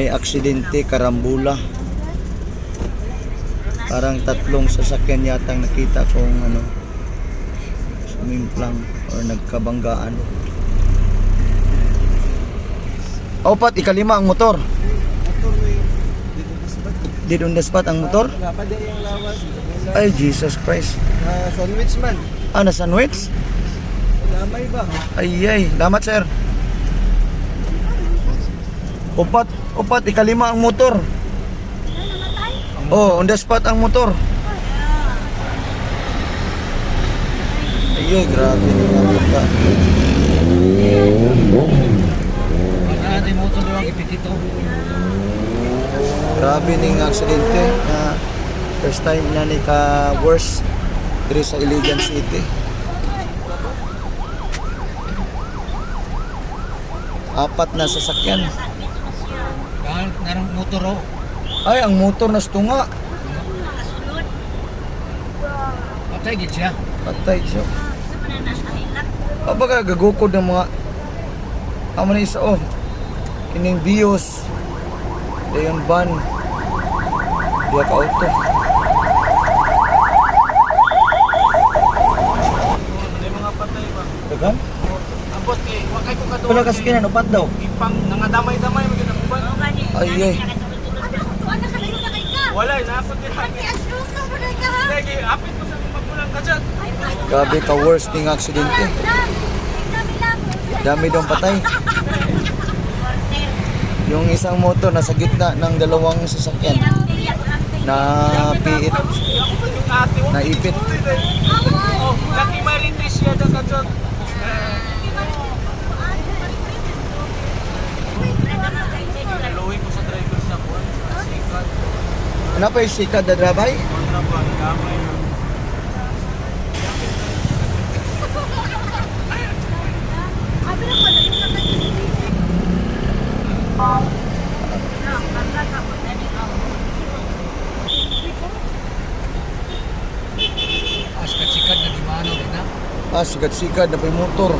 may aksidente, karambula. Parang tatlong sasakyan yatang nakita kong ano, sumimplang or nagkabanggaan. Opat, ikalima ang motor. Did on the spot ang motor? Ay, Jesus Christ. Na sandwich man. Ah, na sandwich? Damay ba? Ay, ay. Lamat, sir. Upat, upat, ikalima ang motor. Oh, on the spot ang motor. Ay, ay, grabe ipitito? Grabe ning aksidente na first time na ni ka worse diri sa Iligan City. Apat na sasakyan. Motor oh. Ay, ang motor na stunga. Patay gid siya. Patay siya. Abaga gagukod ng mga amo na isa oh. Kining bios. Dayon van. Diya ka auto. Dagan? Abot kay wakay ko kadto. Pala kasi kinan upat daw. Ipang nangadamay-damay mo uban. Ay ay. Wala naapot din hangin. Lagi apit mo sa magulang ka dyan. Grabe ka worst ning aksidente. Dami dong patay. Yung isang motor nasa gitna ng dalawang sasakyan na piit, Yung ate mo. naipit. Oh, laki marites siya ka dyan. Luwi ko sa driver sa buwan. Sikat. Ano pa yung sikad na drabay? Kontra pa. Gamay na. As sikat na di mano rin na. Ah, sikat-sikat na pa yung motor.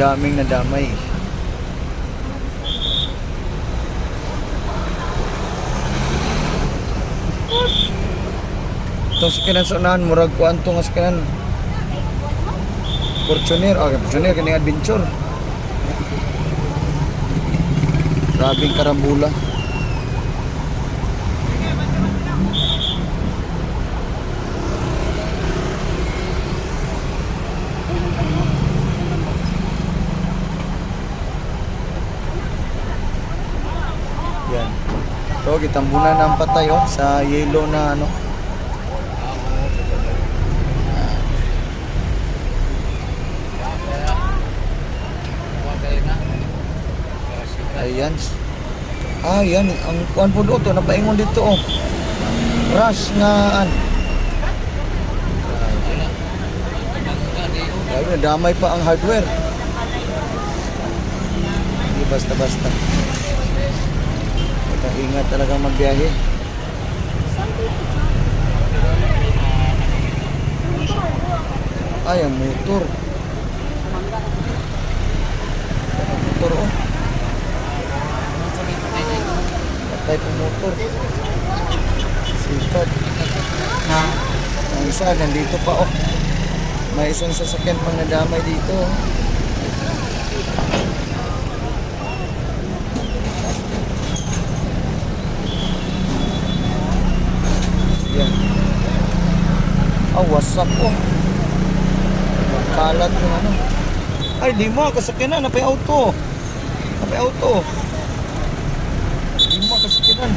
Daming nadamay. Itong sikanan sa unahan, murag ko anto nga sikanan. Fortuner, ah, Fortuner, kaning adventure. Grabing karambula. So, gitambunan ng patay oh, sa yellow na ano. Ayan. Ah, yan. Ang kuan po doon, napaingon dito oh. Rush nga an. Grabe, damay pa ang hardware. Hindi basta-basta. Kaya ingat talaga magbiyahe. Ay, ang motor. Motor oh. Patay po motor. Sikat. Ang isa, nandito pa oh. May isang sasakyan pang nadamay dito. oh. Ah, what's up oh. Magkalat yung ano. Ay, di mo, kasakyan na, napay auto. Napay auto. Di mo, kasakyan